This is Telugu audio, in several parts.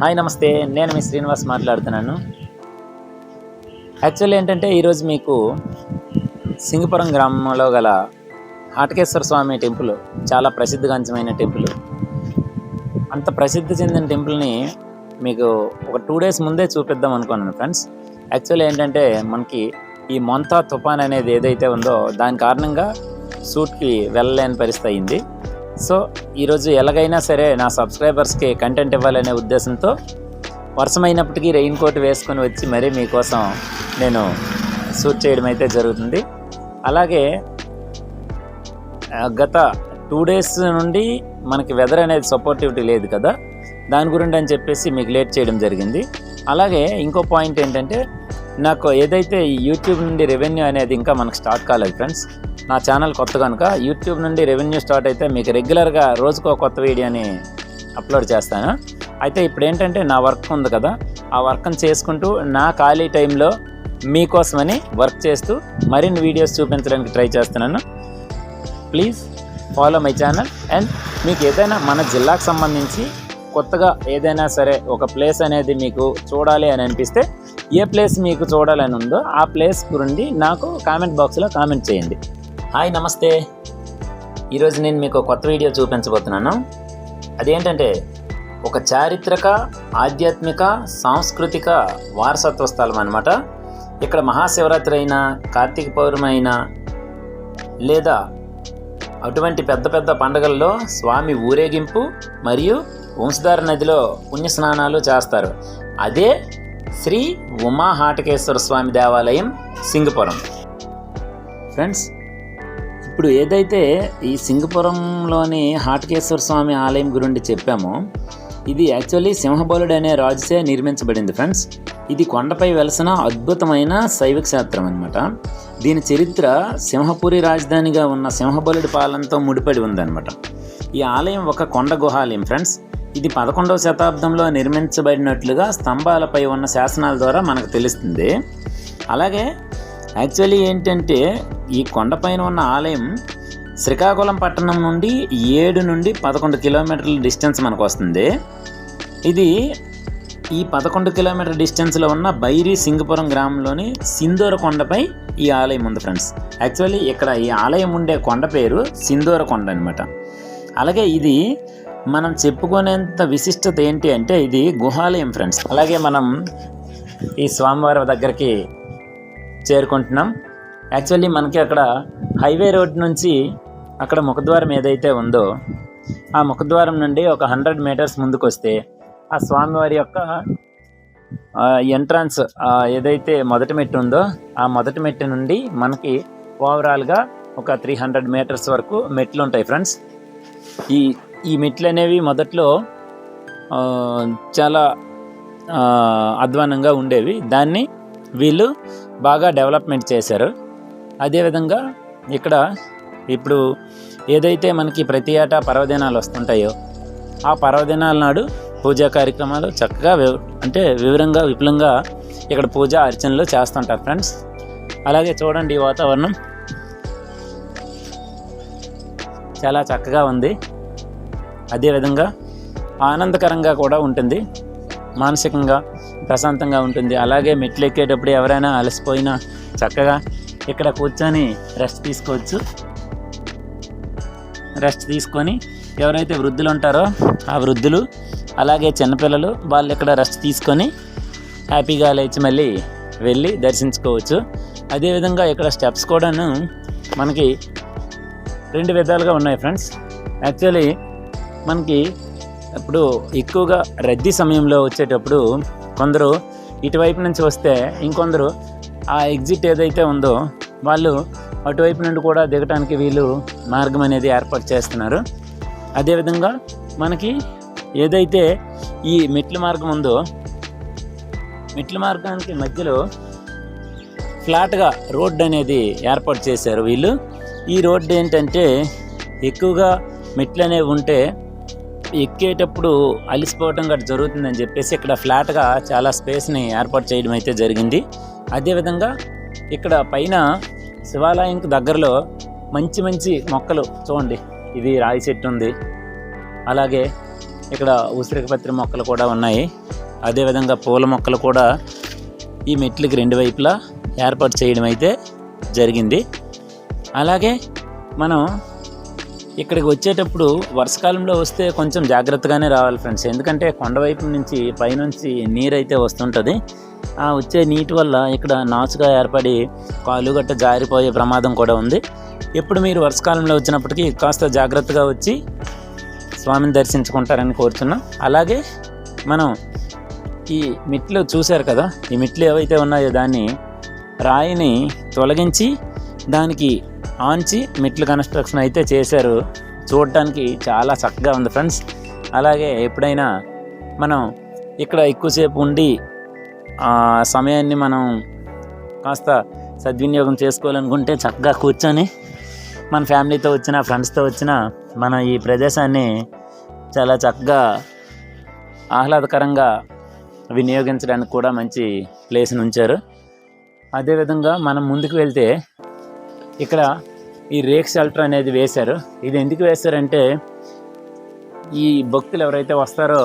హాయ్ నమస్తే. నేను మీ శ్రీనివాస్ మాట్లాడుతున్నాను. యాక్చువల్లీ ఏంటంటే ఈరోజు మీకు సింగపురం గ్రామంలో గల హాటకేశ్వర స్వామి టెంపుల్ చాలా ప్రసిద్ధిగాంచమైన టెంపుల్. అంత ప్రసిద్ధి చెందిన టెంపుల్ని మీకు ఒక టూ డేస్ ముందే చూపిద్దాం అనుకున్నాను ఫ్రెండ్స్. యాక్చువల్లీ ఏంటంటే మనకి ఈ మొంతా తుఫాన్ అనేది ఏదైతే ఉందో దాని కారణంగా సూట్కి వెళ్ళలేని పరిస్థితి అయింది. సో ఈరోజు ఎలాగైనా సరే నా సబ్స్క్రైబర్స్కి కంటెంట్ ఇవ్వాలనే ఉద్దేశంతో వర్షమైనప్పటికీ రెయిన్ కోట్ వేసుకొని వచ్చి మరీ మీకోసం నేను షూట్ చేయడం అయితే జరుగుతుంది. అలాగే గత టూ డేస్ నుండి మనకి వెదర్ అనేది సపోర్టివిటీ లేదు కదా. దాని గురించి అని చెప్పేసి మీకు లేట్ చేయడం జరిగింది. అలాగే ఇంకో పాయింట్ ఏంటంటే నాకు ఏదైతే ఈ యూట్యూబ్ నుండి రెవెన్యూ అనేది ఇంకా మనకు స్టార్ట్ కాలేదు ఫ్రెండ్స్ నా ఛానల్ కొత్త కనుక యూట్యూబ్ నుండి రెవెన్యూ స్టార్ట్ అయితే మీకు రెగ్యులర్గా రోజుకో కొత్త వీడియోని అప్లోడ్ చేస్తాను. అయితే ఇప్పుడు ఏంటంటే నా వర్క్ ఉంది కదా ఆ వర్క్ని చేసుకుంటూ నా ఖాళీ టైంలో మీకోసమని వర్క్ చేస్తూ మరిన్ని వీడియోస్ చూపించడానికి ట్రై చేస్తున్నాను. Please follow my channel and మీకు ఏదైనా మన జిల్లాకు సంబంధించి కొత్తగా ఏదైనా సరే ఒక ప్లేస్ అనేది మీకు చూడాలి అని అనిపిస్తే ఏ ప్లేస్ మీకు చూడాలని ఉందో ఆ ప్లేస్ గురించి నాకు కామెంట్ బాక్స్లో కామెంట్ చేయండి. హాయ్ నమస్తే. ఈరోజు నేను మీకు కొత్త వీడియో చూపించబోతున్నాను. అదేంటంటే ఒక చారిత్రక ఆధ్యాత్మిక సాంస్కృతిక వారసత్వ స్థలం అనమాట ఇక్కడ మహాశివరాత్రి అయినా కార్తీక పౌర్ణమి అయినా లేదా అటువంటి పెద్ద పెద్ద పండుగల్లో స్వామి ఊరేగింపు మరియు వంశధార నదిలో పుణ్య స్నానాలు చేస్తారు. అదే శ్రీ ఉమా హాటకేశ్వర స్వామి దేవాలయం సింగపురం. ఫ్రెండ్స్ ఇప్పుడు ఏదైతే ఈ సింగపురంలోని హాటకేశ్వర స్వామి ఆలయం గురించి చెప్పామో ఇది యాక్చువల్లీ సింహబలుడు అనే రాజుసే నిర్మించబడింది ఫ్రెండ్స్. ఇది కొండపై వెలసిన అద్భుతమైన శైవ క్షేత్రం అనమాట దీని చరిత్ర సింహపురి రాజధానిగా ఉన్న సింహబలుడి పాలనతో ముడిపడి ఉందన్నమాట. ఈ ఆలయం ఒక కొండ గుహాలయం ఫ్రెండ్స్. ఇది పదకొండవ శతాబ్దంలో నిర్మించబడినట్లుగా స్తంభాలపై ఉన్న శాసనాల ద్వారా మనకు తెలుస్తుంది. అలాగే యాక్చువల్లీ ఏంటంటే ఈ కొండపైన ఉన్న ఆలయం శ్రీకాకుళం పట్టణం నుండి ఏడు నుండి పదకొండు కిలోమీటర్ల డిస్టెన్స్ మనకు వస్తుంది. ఇది ఈ పదకొండు కిలోమీటర్ డిస్టెన్స్లో ఉన్న బైరి సింగపురం గ్రామంలోని సింధూర కొండపై ఈ ఆలయం ఉంది ఫ్రెండ్స్. యాక్చువల్లీ ఇక్కడ ఈ ఆలయం ఉండే కొండ పేరు సింధూర కొండ అనమాట అలాగే ఇది మనం చెప్పుకునేంత విశిష్టత ఏంటి అంటే ఇది గుహాలయం ఫ్రెండ్స్. అలాగే మనం ఈ స్వామివారి దగ్గరికి చేరుకుంటున్నాం. యాక్చువల్లీ మనకి అక్కడ హైవే రోడ్ నుంచి అక్కడ ముఖద్వారం ఏదైతే ఉందో ఆ ముఖద్వారం నుండి ఒక హండ్రెడ్ మీటర్స్ ముందుకు వస్తే ఆ స్వామివారి యొక్క ఎంట్రన్స్ ఏదైతే మొదటి మెట్టు ఉందో ఆ మొదటి మెట్టు నుండి మనకి ఓవరాల్గా ఒక త్రీ హండ్రెడ్ మీటర్స్ వరకు మెట్లు ఉంటాయి ఫ్రెండ్స్. ఈ ఈ మెట్లు అనేవి మొదట్లో చాలా అధ్వానంగా ఉండేవి. దాన్ని వీళ్ళు బాగా డెవలప్మెంట్ చేశారు. అదేవిధంగా ఇక్కడ ఇప్పుడు ఏదైతే మనకి ప్రతి ఏటా పర్వదినాలు వస్తుంటాయో ఆ పర్వదినాల నాడు పూజా కార్యక్రమాలు చక్కగా అంటే వివరంగా విపులంగా ఇక్కడ పూజ అర్చనలు చేస్తుంటారు ఫ్రెండ్స్. అలాగే చూడండి ఈ వాతావరణం. చాలా చక్కగా ఉంది. అదేవిధంగా ఆనందకరంగా కూడా ఉంటుంది. మానసికంగా ప్రశాంతంగా ఉంటుంది. అలాగే మెట్లు ఎక్కేటప్పుడు ఎవరైనా అలసిపోయినా చక్కగా ఇక్కడ కూర్చొని రెస్ట్ తీసుకోవచ్చు. రెస్ట్ తీసుకొని ఎవరైతే వృద్ధులు ఉంటారో ఆ వృద్ధులు అలాగే చిన్నపిల్లలు వాళ్ళు ఇక్కడ రెస్ట్ తీసుకొని హ్యాపీగా లేచి మళ్ళీ వెళ్ళి దర్శించుకోవచ్చు. అదేవిధంగా ఇక్కడ స్టెప్స్ కూడాను మనకి రెండు విధాలుగా ఉన్నాయి ఫ్రెండ్స్. యాక్చువల్లీ మనకి ఇప్పుడు ఎక్కువగా రద్దీ సమయంలో వచ్చేటప్పుడు కొందరు ఇటువైపు నుంచి వస్తే ఇంకొందరు ఆ ఎగ్జిట్ ఏదైతే ఉందో వాళ్ళు అటువైపు నుండి కూడా దిగటానికి వీళ్ళు మార్గం అనేది ఏర్పాటు చేస్తున్నారు. అదేవిధంగా మనకి ఏదైతే ఈ మెట్ల మార్గం ఉందో మెట్ల మార్గానికి మధ్యలో ఫ్లాట్గా రోడ్డు అనేది ఏర్పాటు చేశారు వీళ్ళు. ఈ రోడ్డు ఏంటంటే ఎక్కువగా మెట్లు అనేవి ఉంటే ఎక్కేటప్పుడు అలిసిపోవటం గట్రా జరుగుతుందని చెప్పేసి ఇక్కడ ఫ్లాట్గా చాలా స్పేస్ని ఏర్పాటు చేయడం అయితే జరిగింది. అదేవిధంగా ఇక్కడ పైన శివాలయంకి దగ్గరలో మంచి మంచి మొక్కలు చూడండి. ఇది రాయి చెట్టు ఉంది. అలాగే ఇక్కడ ఉసిరికపత్రి మొక్కలు కూడా ఉన్నాయి. అదేవిధంగా పూల మొక్కలు కూడా ఈ మెట్లకి రెండు వైపులా ఏర్పాటు చేయడం అయితే జరిగింది. అలాగే మనం ఇక్కడికి వచ్చేటప్పుడు వర్షకాలంలో వస్తే కొంచెం జాగ్రత్తగానే రావాలి ఫ్రెండ్స్. ఎందుకంటే కొండ వైపు నుంచి పైనుంచి నీరు అయితే వస్తుంటుంది. ఆ వచ్చే నీటి వల్ల ఇక్కడ నాచుగా ఏర్పడి కాలు గట్ట జారిపోయే ప్రమాదం కూడా ఉంది. ఎప్పుడు మీరు వర్షకాలంలో వచ్చినప్పటికీ కాస్త జాగ్రత్తగా వచ్చి స్వామిని దర్శించుకుంటారని కోరుతున్నాం అలాగే మనం ఈ మిట్లు చూశారు కదా ఈ మిట్లు ఏవైతే ఉన్నాయో దాన్ని రాయిని తొలగించి దానికి ఆంచి మెట్లు కన్స్ట్రక్షన్ అయితే చేశారు. చూడటానికి చాలా చక్కగా ఉంది ఫ్రెండ్స్. అలాగే ఎప్పుడైనా మనం ఇక్కడ ఎక్కువసేపు ఉండి ఆ సమయాన్ని మనం కాస్త సద్వినియోగం చేసుకోవాలనుకుంటే చక్కగా కూర్చొని మన ఫ్యామిలీతో వచ్చిన ఫ్రెండ్స్తో వచ్చిన మన ఈ ప్రదేశాన్ని చాలా చక్కగా ఆహ్లాదకరంగా వినియోగించడానికి కూడా మంచి ప్లేస్ని ఉంచారు. అదేవిధంగా మనం ముందుకు వెళ్తే ఇక్కడ ఈ రేక్ షెల్టర్ అనేది వేశారు. ఇది ఎందుకు వేశారంటే ఈ భక్తులు ఎవరైతే వస్తారో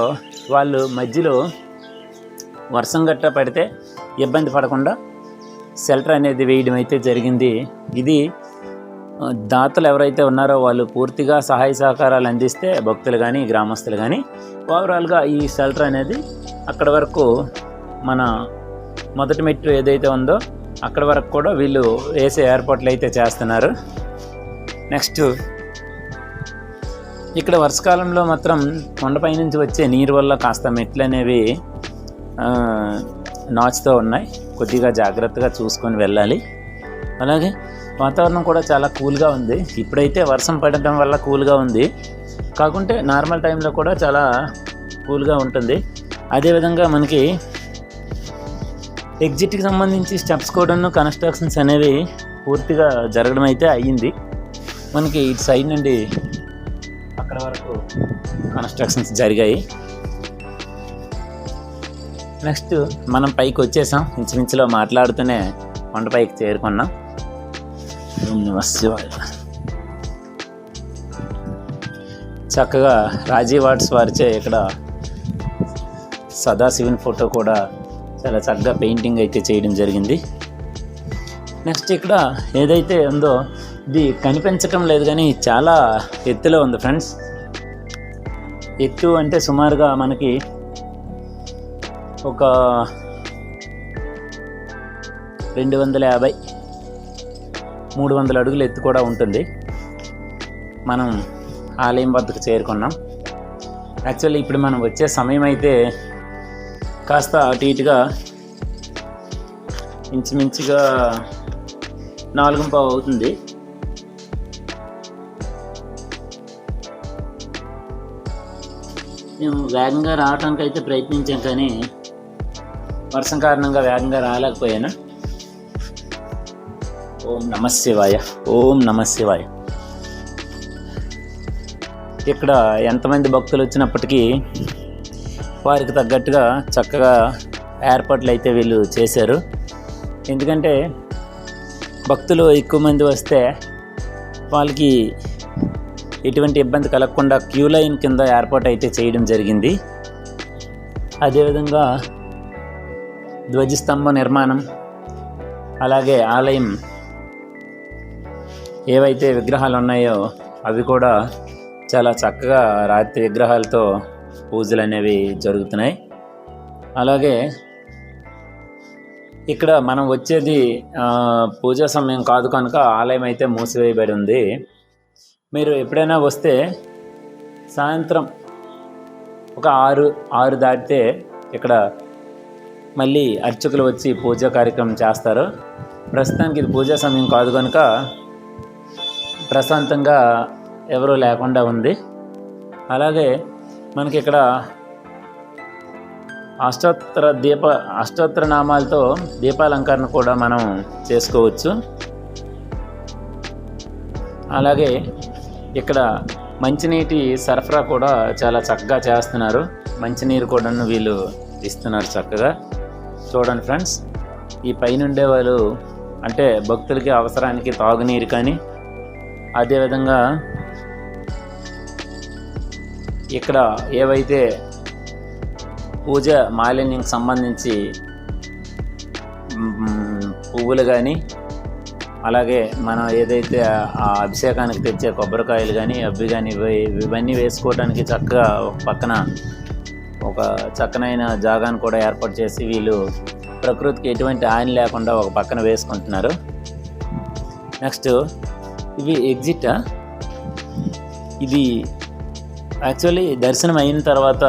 వాళ్ళు మధ్యలో వర్షం గట్రా పడితే ఇబ్బంది పడకుండా షెల్టర్ అనేది వేయడం అయితే జరిగింది. ఇది దాతలు ఎవరైతే ఉన్నారో వాళ్ళు పూర్తిగా సహాయ సహకారాలు అందిస్తే భక్తులు కానీ గ్రామస్తులు కానీ ఓవరాల్గా ఈ షెల్టర్ అనేది అక్కడ వరకు మన మొదటి మెట్టు ఏదైతే ఉందో అక్కడ వరకు కూడా వీళ్ళు వేసే ఏర్పాట్లు అయితే చేస్తున్నారు. నెక్స్ట్ ఇక్కడ వర్షకాలంలో మాత్రం కొండపై నుంచి వచ్చే నీరు వల్ల కాస్త మెట్లు అనేవి నాచుతో ఉన్నాయి. కొద్దిగా జాగ్రత్తగా చూసుకొని వెళ్ళాలి. అలాగే వాతావరణం కూడా చాలా కూల్గా ఉంది. ఇప్పుడైతే వర్షం పడటం వల్ల కూల్గా ఉంది. కాకుంటే నార్మల్ టైంలో కూడా చాలా కూల్గా ఉంటుంది. అదేవిధంగా మనకి ఎగ్జిట్కి సంబంధించి స్టెప్స్ కూడా కన్స్ట్రక్షన్స్ అనేవి పూర్తిగా జరగడం అయితే అయ్యింది. మనకి ఇటు సైడ్ నుండి అక్కడ వరకు కన్స్ట్రక్షన్స్ జరిగాయి. నెక్స్ట్ మనం పైకి వచ్చేసాం. ఇంచుమించులో మాట్లాడుతూనే కొండపైకి చేరుకున్నాం. చక్కగా రాజీవ్ ఆర్ట్స్ వారిచే ఇక్కడ సదాశివుని ఫోటో కూడా చాలా చక్కగా పెయింటింగ్ అయితే చేయడం జరిగింది. నెక్స్ట్ ఇక్కడ ఏదైతే ఉందో ఇది కనిపించటం లేదు కానీ చాలా ఎత్తులో ఉంది ఫ్రెండ్స్. ఎత్తు అంటే సుమారుగా మనకి ఒక రెండు వందల యాభై మూడు వందల అడుగులు ఎత్తు కూడా ఉంటుంది. మనం ఆలయం వద్దకు చేరుకున్నాం. యాక్చువల్లీ ఇప్పుడు మనం వచ్చే సమయం అయితే కాస్త అటు ఇటుగా ఇంచుమించుగా నాలుగు పావు అవుతుంది. మేము వేగంగా రావడానికి అయితే ప్రయత్నించాం కానీ వర్షం కారణంగా వేగంగా రాలేకపోయాను. ఓం నమశివాయ ఓం నమశివాయ ఇక్కడ ఎంతమంది భక్తులు వచ్చినప్పటికీ వారికి తగ్గట్టుగా చక్కగా ఏర్పాట్లు అయితే వీళ్ళు చేశారు. ఎందుకంటే భక్తులు ఎక్కువ మంది వస్తే వాళ్ళకి ఎటువంటి ఇబ్బంది కలగకుండా క్యూ లైన్ కింద ఏర్పాటు అయితే చేయడం జరిగింది. అదేవిధంగా ధ్వజస్తంభ నిర్మాణం అలాగే ఆలయం ఏవైతే విగ్రహాలు ఉన్నాయో అవి కూడా చాలా చక్కగా రాతి విగ్రహాలతో పూజలు అనేవి జరుగుతున్నాయి. అలాగే ఇక్కడ మనం వచ్చేది పూజా సమయం కాదు కనుక ఆలయం అయితే మూసివేయబడి ఉంది. మీరు ఎప్పుడైనా వస్తే సాయంత్రం ఒక ఆరు ఆరు దాటితే ఇక్కడ మళ్ళీ అర్చకులు వచ్చి పూజా కార్యక్రమం చేస్తారు. ప్రస్తుతానికి ఇది పూజా సమయం కాదు కనుక ప్రశాంతంగా ఎవరూ లేకుండా ఉంది. అలాగే మనకి ఇక్కడ అష్టోత్తర దీప అష్టోత్తర నామాలతో దీపాలంకరణ కూడా మనం చేసుకోవచ్చు. అలాగే ఇక్కడ మంచినీటి సరఫరా కూడా చాలా చక్కగా చేస్తున్నారు. మంచినీరు కూడా వీళ్ళు ఇస్తున్నారు చక్కగా. చూడండి ఫ్రెండ్స్ ఈ పైన ఉండే వాళ్ళు అంటే భక్తులకి అవసరానికి తాగునీరు కానీ అదేవిధంగా ఇక్కడ ఏవైతే పూజ మాలిన్యం సంబంధించి పువ్వులు కానీ అలాగే మనం ఏదైతే ఆ అభిషేకానికి తెచ్చే కొబ్బరికాయలు కానీ అవి కానీ ఇవి- ఇవన్నీ వేసుకోవడానికి చక్కగా పక్కన ఒక చక్కనైన జాగాను కూడా ఏర్పాటు చేసి వీళ్ళు ప్రకృతికి ఎటువంటి హాని లేకుండా ఒక పక్కన వేసుకుంటున్నారు. నెక్స్ట్ ఇవి ఎగ్జిటా? ఇది యాక్చువల్లీ దర్శనం అయిన తర్వాత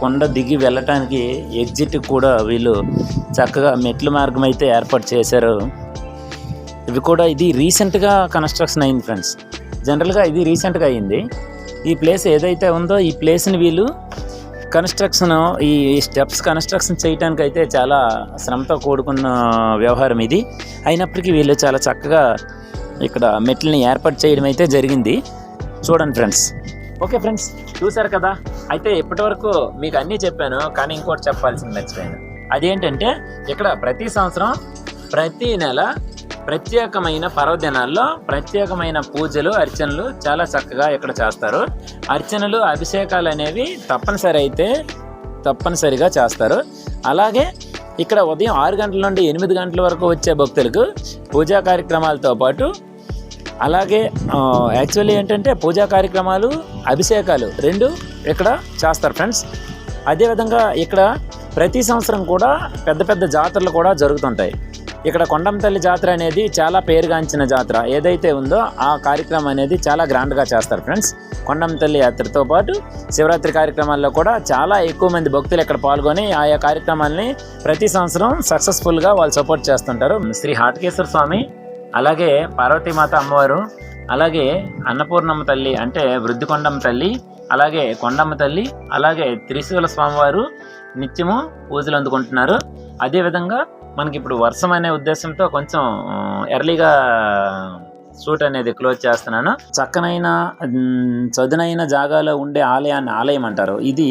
కొండ దిగి వెళ్ళటానికి ఎగ్జిట్ కూడా వీళ్ళు చక్కగా మెట్ల మార్గం అయితే ఏర్పాటు చేశారు. ఇవి కూడా ఇది రీసెంట్గా కన్స్ట్రక్షన్ అయింది ఫ్రెండ్స్ జనరల్గా ఇది రీసెంట్గా అయింది. ఈ ప్లేస్ ఏదైతే ఉందో ఈ ప్లేస్ని వీళ్ళు కన్స్ట్రక్షన్ ఈ స్టెప్స్ కన్స్ట్రక్షన్ చేయడానికి అయితే చాలా శ్రమతో కూడుకున్న వ్యవహారం ఇది. అయినప్పటికీ వీళ్ళు చాలా చక్కగా ఇక్కడ మెట్లని ఏర్పాటు చేయడం అయితే జరిగింది. చూడండి ఫ్రెండ్స్ ఓకే ఫ్రెండ్స్ చూసారు కదా? అయితే ఇప్పటివరకు మీకు అన్నీ చెప్పాను కానీ ఇంకోటి చెప్పాల్సింది మర్చిపోయాను. అదేంటంటే ఇక్కడ ప్రతి సంవత్సరం ప్రతి నెల ప్రత్యేకమైన పర్వదినాల్లో ప్రత్యేకమైన పూజలు అర్చనలు చాలా చక్కగా ఇక్కడ చేస్తారు. అర్చనలు అభిషేకాలు అనేవి తప్పనిసరి అయితే తప్పనిసరిగా చేస్తారు. అలాగే ఇక్కడ ఉదయం ఆరు గంటల నుండి ఎనిమిది గంటల వరకు వచ్చే భక్తులకు పూజా కార్యక్రమాలతో పాటు అలాగే యాక్చువల్లీ ఏంటంటే పూజా కార్యక్రమాలు అభిషేకాలు రెండు ఇక్కడ చేస్తారు ఫ్రెండ్స్. అదేవిధంగా ఇక్కడ ప్రతి సంవత్సరం కూడా పెద్ద పెద్ద జాతరలు కూడా జరుగుతుంటాయి. ఇక్కడ కొండం తల్లి జాతర అనేది చాలా పేరుగాంచిన జాతర. ఏదైతే ఉందో ఆ కార్యక్రమం అనేది చాలా గ్రాండ్గా చేస్తారు ఫ్రెండ్స్. కొండం తల్లి యాత్రతో పాటు శివరాత్రి కార్యక్రమాల్లో కూడా చాలా ఎక్కువ మంది భక్తులు ఇక్కడ పాల్గొని ఆయా కార్యక్రమాల్ని ప్రతి సంవత్సరం సక్సెస్ఫుల్గా వాళ్ళు సపోర్ట్ చేస్తుంటారు. శ్రీ హాటకేశ్వర స్వామి అలాగే పార్వతీమాత అమ్మవారు అలాగే అన్నపూర్ణమ్మ తల్లి అంటే వృద్ధికొండమ్మ తల్లి అలాగే కొండమ్మ తల్లి అలాగే త్రిశూల స్వామివారు నిత్యము పూజలు అందుకుంటున్నారు. అదేవిధంగా మనకి ఇప్పుడు వర్షం అనే ఉద్దేశంతో కొంచెం ఎర్లీగా షూట్ అనేది క్లోజ్ చేస్తున్నాను. చక్కనైన చదునైన జాగాలో ఉండే ఆలయాన్ని ఆలయం అంటారు ఇది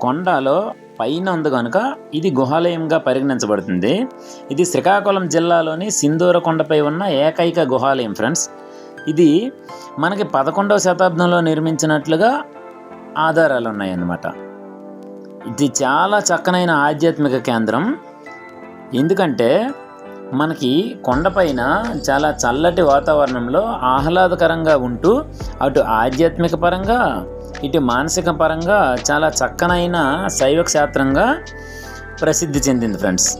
కొండలో పైన ఉంది కనుక ఇది గుహాలయంగా పరిగణించబడుతుంది. ఇది శ్రీకాకుళం జిల్లాలోని సింధూర కొండపై ఉన్న ఏకైక గుహాలయం ఫ్రెండ్స్. ఇది మనకి పదకొండవ శతాబ్దంలో నిర్మించినట్లుగా ఆధారాలు ఉన్నాయన్నమాట. ఇది చాలా చక్కనైన ఆధ్యాత్మిక కేంద్రం. ఎందుకంటే మనకి కొండపైన చాలా చల్లటి వాతావరణంలో ఆహ్లాదకరంగా ఉంటూ అటు ఆధ్యాత్మిక పరంగా ఇటు మానసిక పరంగా చాలా చక్కనైన శైవ క్షేత్రంగా ప్రసిద్ధి చెందింది ఫ్రెండ్స్.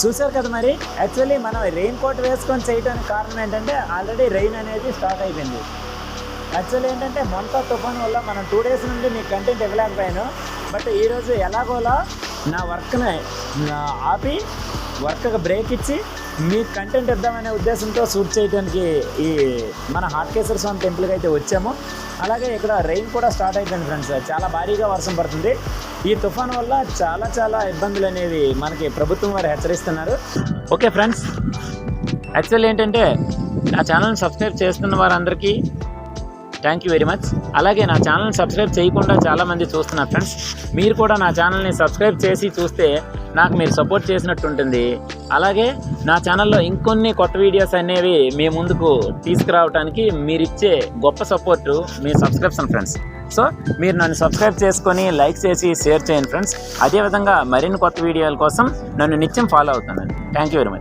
చూసారు కదా మరి? యాక్చువల్లీ మనం రెయిన్ కోట్ వేసుకొని చేయడానికి కారణం ఏంటంటే ఆల్రెడీ రెయిన్ అనేది స్టార్ట్ అయిపోయింది. యాక్చువల్లీ ఏంటంటే మొంత తుఫాన్ వల్ల మనం టూ డేస్ నుండి మీకు కంటెంట్ ఇవ్వలేకపోయాను. బట్ ఈరోజు ఎలాగోలా నా వర్క్ని ఆపి వర్క్కి బ్రేక్ ఇచ్చి మీకు కంటెంట్ ఇద్దామనే ఉద్దేశంతో షూట్ చేయడానికి ఈ మన హాట్కేశ్వర స్వామి టెంపుల్కి అయితే వచ్చాము. అలాగే ఇక్కడ రెయిన్ కూడా స్టార్ట్ అయిపోయింది ఫ్రెండ్స్ చాలా భారీగా వర్షం పడుతుంది. ఈ తుఫాన్ వల్ల చాలా చాలా ఇబ్బందులు అనేవి మనకి ప్రభుత్వం వారు హెచ్చరిస్తున్నారు. ఓకే ఫ్రెండ్స్ యాక్చువల్ ఏంటంటే నా ఛానల్ని సబ్స్క్రైబ్ చేస్తున్న వారందరికీ థ్యాంక్ యూ వెరీ మచ్ అలాగే నా ఛానల్ని సబ్స్క్రైబ్ చేయకుండా చాలామంది చూస్తున్నారు ఫ్రెండ్స్. మీరు కూడా నా ఛానల్ని సబ్స్క్రైబ్ చేసి చూస్తే నాకు మీరు సపోర్ట్ చేసినట్టు ఉంటుంది అలాగే నా ఛానల్లో ఇంకొన్ని కొత్త వీడియోస్ అనేవి మీ ముందుకు తీసుకురావడానికి మీరు ఇచ్చే గొప్ప సపోర్టు మీ సబ్స్క్రిప్షన్ ఫ్రెండ్స్. సో మీరు నన్ను సబ్స్క్రైబ్ చేసుకొని లైక్ చేసి షేర్ చేయండి ఫ్రెండ్స్. అదేవిధంగా మరిన్ని కొత్త వీడియోల కోసం నన్ను నిత్యం ఫాలో అవుతున్నాను థ్యాంక్ యూ వెరీ మచ్